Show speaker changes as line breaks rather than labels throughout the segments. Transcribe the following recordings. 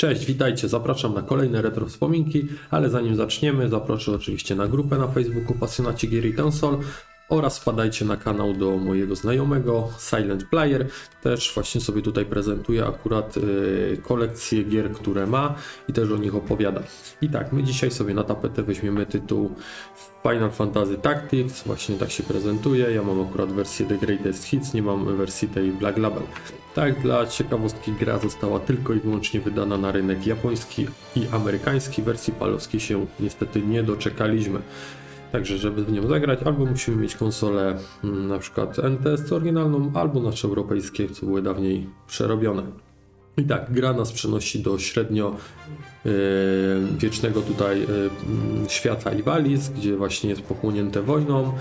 Cześć, witajcie, zapraszam na kolejne retro wspominki, ale zanim zaczniemy, zaproszę oczywiście na grupę na Facebooku Pasjonaci Gier i Konsol oraz wpadajcie na kanał do mojego znajomego Silent Player. Też właśnie sobie tutaj prezentuję akurat y, kolekcję gier, które ma i też o nich opowiada. I tak, my dzisiaj sobie na tapetę weźmiemy tytuł Final Fantasy Tactics, właśnie tak się prezentuje. Ja mam akurat wersję The Greatest Hits, nie mam wersji tej Black Label. Tak, dla ciekawostki gra została tylko i wyłącznie wydana na rynek japoński i amerykański. Wersji palowskiej się niestety nie doczekaliśmy. Także, żeby w nią zagrać, albo musimy mieć konsolę mm, na przykład NTS oryginalną, albo nasze europejskie, co były dawniej przerobione. I tak, gra nas przenosi do średnio yy, wiecznego tutaj yy, świata Iwalis, gdzie właśnie jest pochłonięte wojną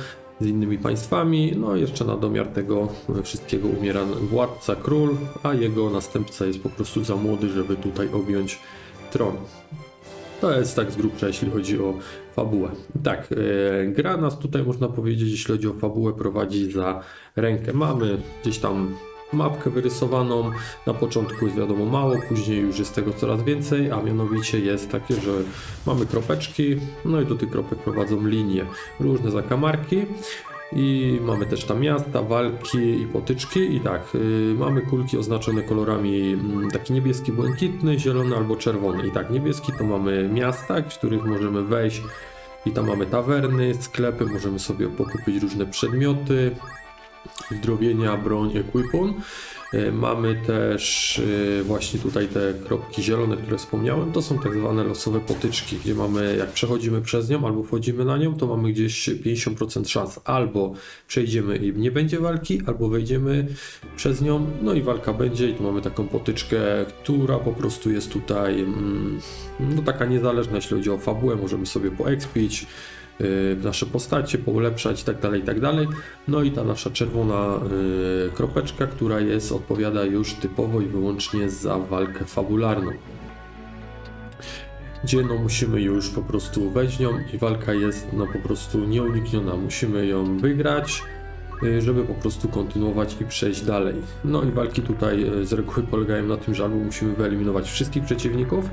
z innymi państwami. No jeszcze na domiar tego wszystkiego umiera władca król, a jego następca jest po prostu za młody, żeby tutaj objąć tron. To jest tak z grubsza, jeśli chodzi o fabułę. Tak, e, gra nas tutaj, można powiedzieć, jeśli chodzi o fabułę, prowadzi za rękę. Mamy gdzieś tam mapkę wyrysowaną. Na początku jest wiadomo mało, później już jest tego coraz więcej, a mianowicie jest takie, że mamy kropeczki, no i do tych kropek prowadzą linie, różne zakamarki. I mamy też tam miasta, walki i potyczki. I tak, y, mamy kulki oznaczone kolorami mm, taki niebieski, błękitny, zielony albo czerwony. I tak, niebieski to mamy miasta, w których możemy wejść. I tam mamy tawerny, sklepy, możemy sobie pokupić różne przedmioty, zdrowienia, broń, equipun. E, Mamy też e, właśnie tutaj te kropki zielone, które wspomniałem. To są tak zwane losowe potyczki, gdzie mamy, jak przechodzimy przez nią albo wchodzimy na nią, to mamy gdzieś 50% szans. Albo przejdziemy i nie będzie walki, albo wejdziemy przez nią, no i walka będzie i tu mamy taką potyczkę, która po prostu jest tutaj mm, no taka niezależna, jeśli chodzi o fabułę. Możemy sobie poekspić, nasze postacie, poulepszać i tak tak dalej. No i ta nasza czerwona y, kropeczka, która jest, odpowiada już typowo i wyłącznie za walkę fabularną. Gdzie no musimy już po prostu wejść nią i walka jest no po prostu nieunikniona. Musimy ją wygrać, y, żeby po prostu kontynuować i przejść dalej. No i walki tutaj y, z reguły polegają na tym, że albo musimy wyeliminować wszystkich przeciwników,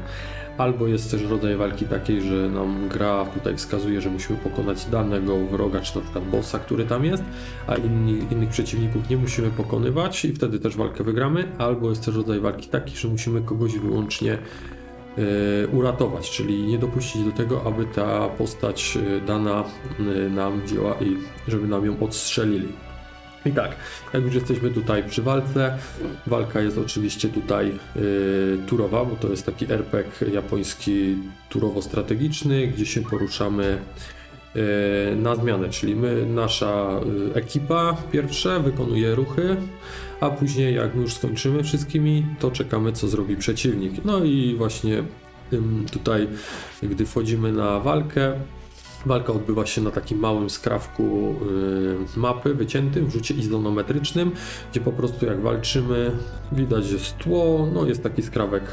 Albo jest też rodzaj walki takiej, że nam gra tutaj wskazuje, że musimy pokonać danego wroga, czy na przykład bossa, który tam jest, a inni, innych przeciwników nie musimy pokonywać i wtedy też walkę wygramy. Albo jest też rodzaj walki taki, że musimy kogoś wyłącznie e, uratować, czyli nie dopuścić do tego, aby ta postać e, dana e, nam wzięła i żeby nam ją odstrzelili. I tak, jak już jesteśmy tutaj przy walce, walka jest oczywiście tutaj y, turowa, bo to jest taki RPG japoński turowo-strategiczny, gdzie się poruszamy y, na zmianę, czyli my, nasza y, ekipa pierwsza wykonuje ruchy, a później jak już skończymy wszystkimi, to czekamy co zrobi przeciwnik. No i właśnie ym, tutaj, gdy wchodzimy na walkę, Walka odbywa się na takim małym skrawku y, mapy wyciętym w rzucie izonometrycznym, gdzie po prostu jak walczymy widać jest tło, no jest taki skrawek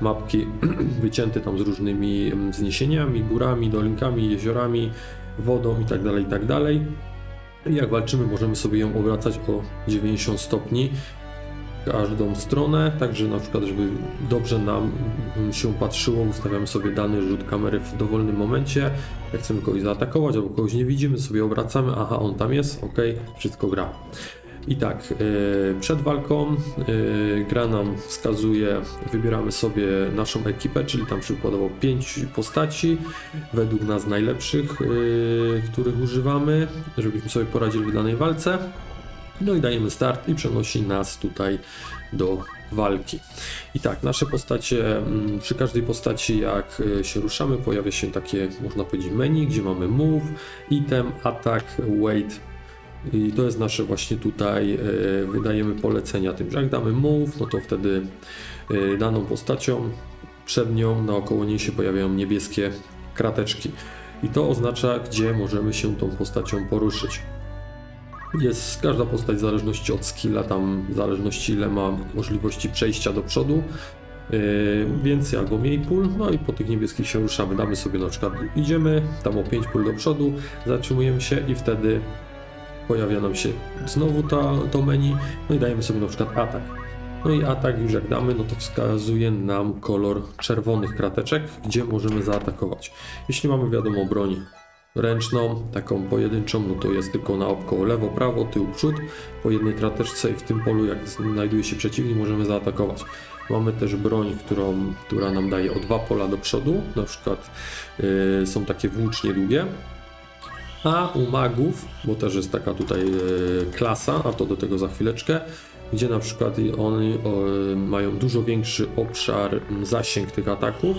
mapki wycięty tam z różnymi mm, wzniesieniami, górami, dolinkami, jeziorami, wodą itd. itd. I jak walczymy możemy sobie ją obracać o 90 stopni każdą stronę, także na przykład, żeby dobrze nam się patrzyło, ustawiamy sobie dany rzut kamery w dowolnym momencie. Jak chcemy kogoś zaatakować albo kogoś nie widzimy, sobie obracamy, aha, on tam jest, ok, wszystko gra. I tak, yy, przed walką yy, gra nam wskazuje, wybieramy sobie naszą ekipę, czyli tam przykładowo 5 postaci, według nas najlepszych, yy, których używamy, żebyśmy sobie poradzili w danej walce. No i dajemy start i przenosi nas tutaj do walki. I tak, nasze postacie, mm, przy każdej postaci jak y, się ruszamy, pojawia się takie, można powiedzieć, menu, gdzie mamy move, item, attack, wait. I to jest nasze właśnie tutaj, y, wydajemy polecenia tym, że jak damy move, no to wtedy y, daną postacią przed nią, naokoło niej się pojawiają niebieskie krateczki. I to oznacza, gdzie możemy się tą postacią poruszyć. Jest każda postać w zależności od skilla, tam w zależności ile ma możliwości przejścia do przodu. Yy, więcej albo mniej pól, no i po tych niebieskich się ruszamy. Damy sobie na przykład, idziemy tam o 5 pól do przodu, zatrzymujemy się i wtedy pojawia nam się znowu ta, to menu, no i dajemy sobie na przykład atak. No i atak już jak damy, no to wskazuje nam kolor czerwonych krateczek, gdzie możemy zaatakować. Jeśli mamy wiadomo broń ręczną, taką pojedynczą, no to jest tylko na opko lewo, prawo, tył, przód, po jednej krateczce i w tym polu jak znajduje się przeciwnik możemy zaatakować. Mamy też broń, którą, która nam daje o dwa pola do przodu, na przykład yy, są takie włócznie długie, a u magów, bo też jest taka tutaj e, klasa, a to do tego za chwileczkę, gdzie na przykład oni o, mają dużo większy obszar, zasięg tych ataków,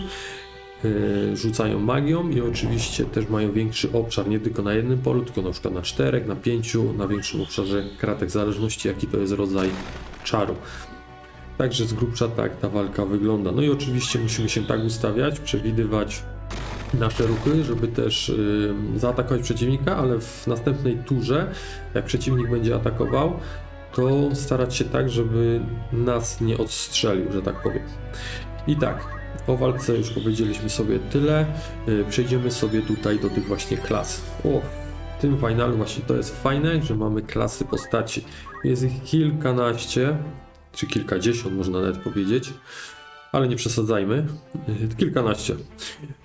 rzucają magią i oczywiście też mają większy obszar, nie tylko na jednym polu, tylko na przykład na czterech, na pięciu, na większym obszarze kratek, w zależności jaki to jest rodzaj czaru. Także z grubsza tak ta walka wygląda. No i oczywiście musimy się tak ustawiać, przewidywać nasze ruchy, żeby też y, zaatakować przeciwnika, ale w następnej turze, jak przeciwnik będzie atakował, to starać się tak, żeby nas nie odstrzelił, że tak powiem. I tak, o walce już powiedzieliśmy sobie tyle. Y, przejdziemy sobie tutaj do tych właśnie klas. O, w tym finalu właśnie to jest fajne, że mamy klasy postaci. Jest ich kilkanaście, czy kilkadziesiąt można nawet powiedzieć ale nie przesadzajmy, e, kilkanaście,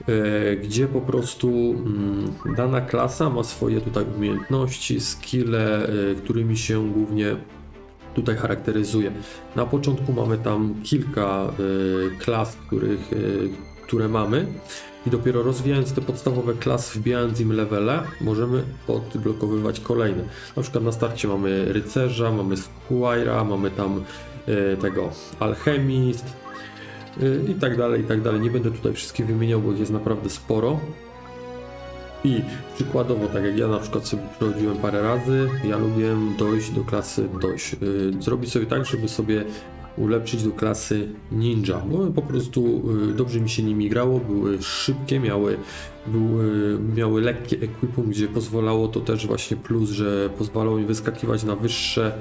e, gdzie po prostu mm, dana klasa ma swoje tutaj umiejętności, skille, którymi się głównie tutaj charakteryzuje. Na początku mamy tam kilka klas, których, które mamy i dopiero rozwijając te podstawowe klasy, wbijając im levele, możemy odblokowywać kolejne. Na przykład na starcie mamy rycerza, mamy squire'a, mamy tam tego alchemist, y, i tak dalej, i tak dalej. Nie będę tutaj wszystkich wymieniał, bo ich jest naprawdę sporo. I przykładowo, tak jak ja na przykład sobie przechodziłem parę razy, ja lubiłem dojść do klasy dojść. Y, Zrobić sobie tak, żeby sobie ulepszyć do klasy ninja, bo po prostu y, dobrze mi się nimi grało, były szybkie, miały, były, miały lekkie ekwipum, gdzie pozwalało to też właśnie plus, że pozwalało mi wyskakiwać na wyższe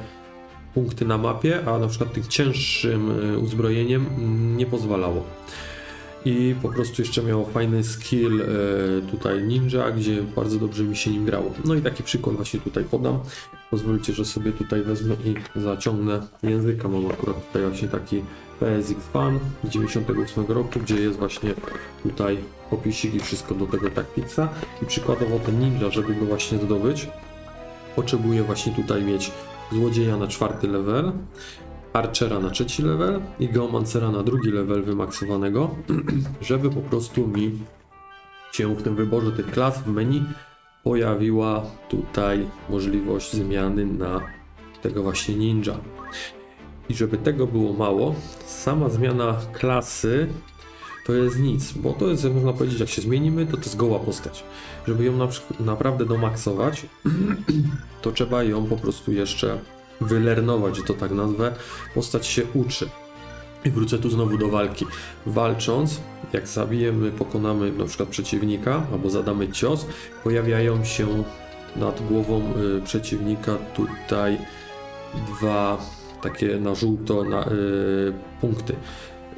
punkty na mapie, a na przykład tym cięższym y, uzbrojeniem nie pozwalało. I po prostu jeszcze miało fajny skill y, tutaj ninja, gdzie bardzo dobrze mi się nim grało. No i taki przykład właśnie tutaj podam. Pozwólcie, że sobie tutaj wezmę i zaciągnę języka. Mam akurat tutaj właśnie taki PSX Fan z 98 roku, gdzie jest właśnie tutaj opisik i wszystko do tego taktixa. I przykładowo ten ninja, żeby go właśnie zdobyć, potrzebuje właśnie tutaj mieć złodzieja na czwarty level, archera na trzeci level i geomancera na drugi level wymaksowanego, żeby po prostu mi się w tym wyborze tych klas w menu pojawiła tutaj możliwość zmiany na tego właśnie ninja. I żeby tego było mało, sama zmiana klasy to jest nic, bo to jest, można powiedzieć, jak się zmienimy, to to jest goła postać. Żeby ją na, naprawdę domaksować, to trzeba ją po prostu jeszcze wylernować, że to tak nazwę. Postać się uczy. I wrócę tu znowu do walki. Walcząc, jak zabijemy, pokonamy na przykład przeciwnika albo zadamy cios, pojawiają się nad głową y, przeciwnika tutaj dwa takie na żółto na, y, punkty.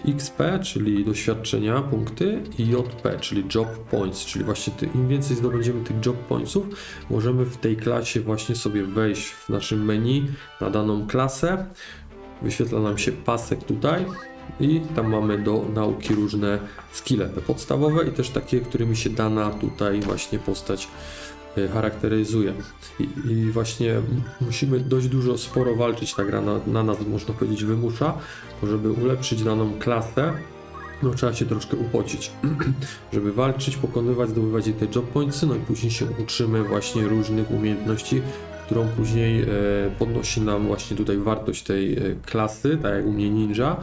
XP, czyli doświadczenia, punkty i JP, czyli Job Points, czyli właśnie ty, im więcej zdobędziemy tych Job Pointsów, możemy w tej klasie właśnie sobie wejść w naszym menu na daną klasę. Wyświetla nam się pasek tutaj i tam mamy do nauki różne skille, te podstawowe i też takie, którymi się dana tutaj właśnie postać charakteryzuje. I, I właśnie musimy dość dużo, sporo walczyć, ta gra na, na nas, można powiedzieć, wymusza, bo żeby ulepszyć daną klasę, no trzeba się troszkę upocić, żeby walczyć, pokonywać, zdobywać te job pointsy, no i później się uczymy właśnie różnych umiejętności, którą później e, podnosi nam właśnie tutaj wartość tej e, klasy, tak jak u mnie ninja,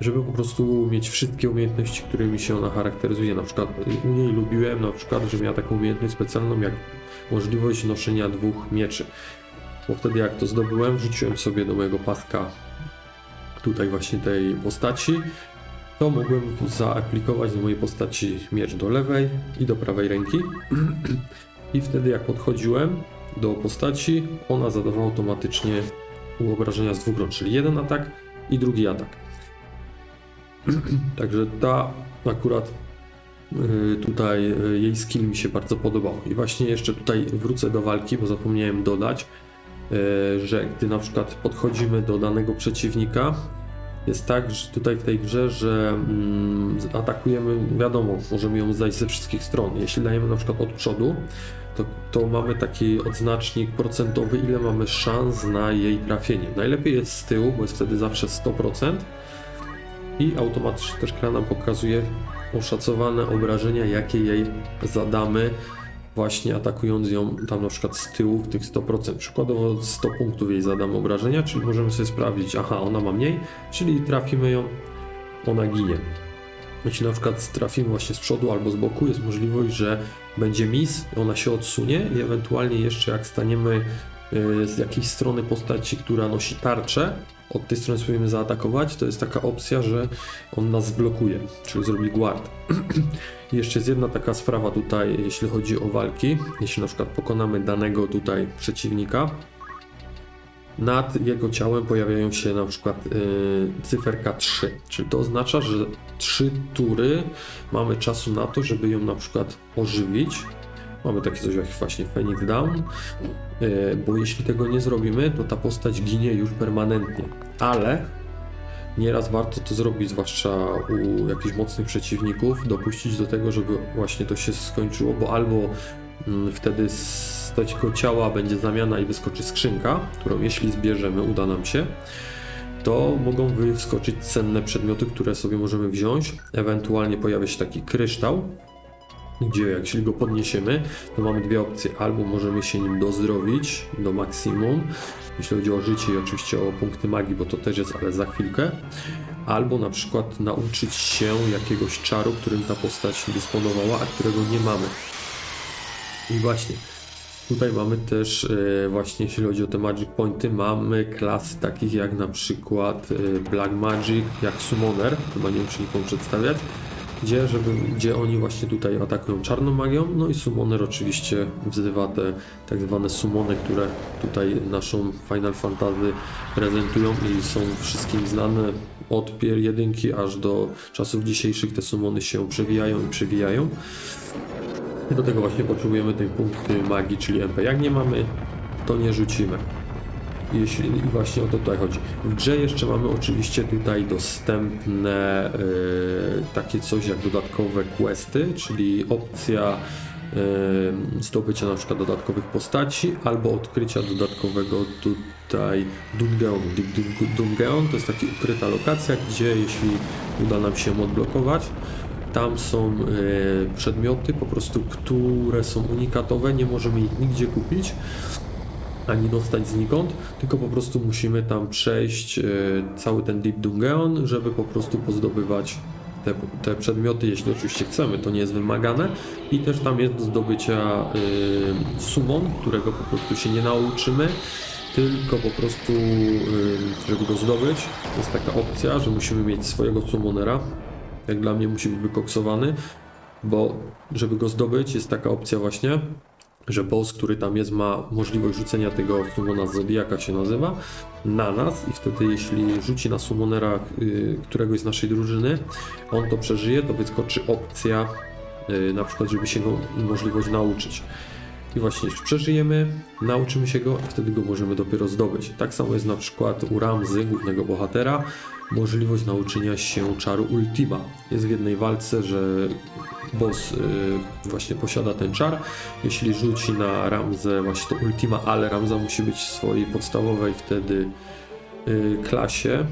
żeby po prostu mieć wszystkie umiejętności, którymi się ona charakteryzuje. Na przykład y, u niej lubiłem na przykład, że miała taką umiejętność specjalną jak możliwość noszenia dwóch mieczy. Bo wtedy jak to zdobyłem, wrzuciłem sobie do mojego paska tutaj właśnie tej postaci, to mogłem zaaplikować do mojej postaci miecz do lewej i do prawej ręki. I wtedy jak podchodziłem do postaci, ona zadawała automatycznie obrażenia z dwóch rąk, czyli jeden atak i drugi atak. Także ta akurat y, tutaj y, jej skill mi się bardzo podobał. I właśnie jeszcze tutaj wrócę do walki, bo zapomniałem dodać, y, że gdy na przykład podchodzimy do danego przeciwnika jest tak, że tutaj w tej grze, że mm, atakujemy, wiadomo, możemy ją zajść ze wszystkich stron. Jeśli dajemy na przykład od przodu, to, to mamy taki odznacznik procentowy, ile mamy szans na jej trafienie. Najlepiej jest z tyłu, bo jest wtedy zawsze 100% i automatycznie też gra nam pokazuje oszacowane obrażenia, jakie jej zadamy właśnie atakując ją tam na przykład z tyłu w tych 100%. Przykładowo 100 punktów jej zadamy obrażenia, czyli możemy sobie sprawdzić, aha, ona ma mniej, czyli trafimy ją, ona ginie. Jeśli na przykład trafimy właśnie z przodu albo z boku, jest możliwość, że będzie mis, ona się odsunie i ewentualnie jeszcze jak staniemy z jakiejś strony postaci, która nosi tarczę, od tej strony spróbujemy zaatakować, to jest taka opcja, że on nas zblokuje, czyli zrobi guard. Jeszcze jest jedna taka sprawa tutaj, jeśli chodzi o walki. Jeśli na przykład pokonamy danego tutaj przeciwnika, nad jego ciałem pojawiają się na przykład yy, cyferka 3, czyli to oznacza, że 3 tury mamy czasu na to, żeby ją na przykład ożywić. Mamy takie coś jak właśnie Phoenix Down, yy, bo jeśli tego nie zrobimy, to ta postać ginie już permanentnie. Ale nieraz warto to zrobić, zwłaszcza u jakichś mocnych przeciwników, dopuścić do tego, żeby właśnie to się skończyło, bo albo mm, wtedy z tego ciała będzie zamiana i wyskoczy skrzynka, którą jeśli zbierzemy, uda nam się, to mogą wyskoczyć cenne przedmioty, które sobie możemy wziąć. Ewentualnie pojawia się taki kryształ, gdzie jeśli go podniesiemy, to mamy dwie opcje. Albo możemy się nim dozdrowić do maksimum, jeśli chodzi o życie i oczywiście o punkty magii, bo to też jest, ale za chwilkę. Albo na przykład nauczyć się jakiegoś czaru, którym ta postać dysponowała, a którego nie mamy. I właśnie, tutaj mamy też e, właśnie, jeśli chodzi o te Magic Pointy, mamy klasy takich jak na przykład e, Black Magic, jak Summoner, chyba nie muszę nikomu przedstawiać, gdzie, żeby, gdzie oni właśnie tutaj atakują czarną magią, no i Summoner oczywiście wzywa te tak zwane summony, które tutaj naszą Final Fantasy prezentują i są wszystkim znane od pier jedynki aż do czasów dzisiejszych te summony się przewijają i przewijają. I do tego właśnie potrzebujemy tej punkty magii, czyli MP. Jak nie mamy, to nie rzucimy. Jeśli, I właśnie o to tutaj chodzi. W grze jeszcze mamy oczywiście tutaj dostępne yy, takie coś jak dodatkowe questy, czyli opcja yy, zdobycia na przykład dodatkowych postaci albo odkrycia dodatkowego tutaj Dungeon. Dungeon to jest taka ukryta lokacja, gdzie jeśli uda nam się odblokować, tam są e, przedmioty po prostu, które są unikatowe, nie możemy ich nigdzie kupić ani dostać znikąd, tylko po prostu musimy tam przejść e, cały ten Deep Dungeon, żeby po prostu pozdobywać te, te przedmioty, jeśli oczywiście chcemy, to nie jest wymagane. I też tam jest do zdobycia y, summon, którego po prostu się nie nauczymy, tylko po prostu, y, żeby go zdobyć, jest taka opcja, że musimy mieć swojego summonera, jak dla mnie musi być wykoksowany, bo żeby go zdobyć jest taka opcja właśnie, że boss, który tam jest, ma możliwość rzucenia tego summona Zodiaka się nazywa, na nas i wtedy jeśli rzuci na summonera y, któregoś z naszej drużyny, on to przeżyje, to wyskoczy opcja y, na przykład, żeby się go możliwość nauczyć. I właśnie jeśli przeżyjemy, nauczymy się go, a wtedy go możemy dopiero zdobyć. Tak samo jest na przykład u Ramzy, głównego bohatera, możliwość nauczenia się czaru Ultima. Jest w jednej walce, że boss y, właśnie posiada ten czar. Jeśli rzuci na Ramzę właśnie to Ultima, ale Ramza musi być w swojej podstawowej wtedy y, klasie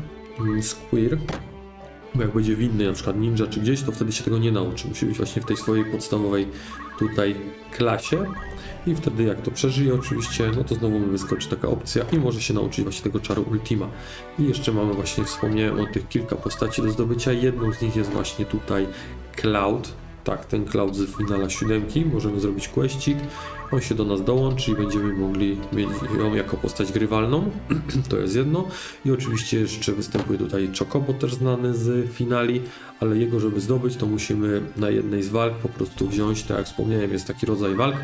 Squire, bo jak będzie w innej, na przykład ninja czy gdzieś, to wtedy się tego nie nauczy. Musi być właśnie w tej swojej podstawowej tutaj klasie. I wtedy jak to przeżyje oczywiście, no to znowu wyskoczy taka opcja i może się nauczyć właśnie tego czaru Ultima. I jeszcze mamy właśnie, wspomniałem o tych kilka postaci do zdobycia. Jedną z nich jest właśnie tutaj Cloud. Tak, ten Cloud z finala siódemki. Możemy zrobić questik. On się do nas dołączy i będziemy mogli mieć ją jako postać grywalną. to jest jedno. I oczywiście jeszcze występuje tutaj Chocobo, też znany z finali, ale jego, żeby zdobyć, to musimy na jednej z walk po prostu wziąć, tak jak wspomniałem, jest taki rodzaj walk,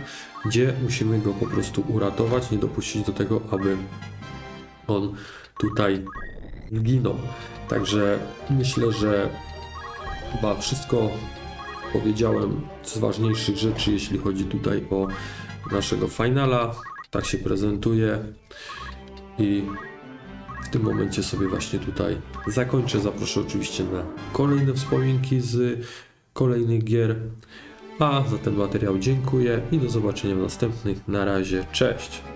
gdzie musimy go po prostu uratować, nie dopuścić do tego, aby on tutaj zginął. Także myślę, że chyba wszystko powiedziałem z ważniejszych rzeczy, jeśli chodzi tutaj o naszego finala. Tak się prezentuje i w tym momencie sobie właśnie tutaj zakończę. Zaproszę oczywiście na kolejne wspominki z kolejnych gier. A za ten materiał dziękuję i do zobaczenia w następnych. Na razie, cześć!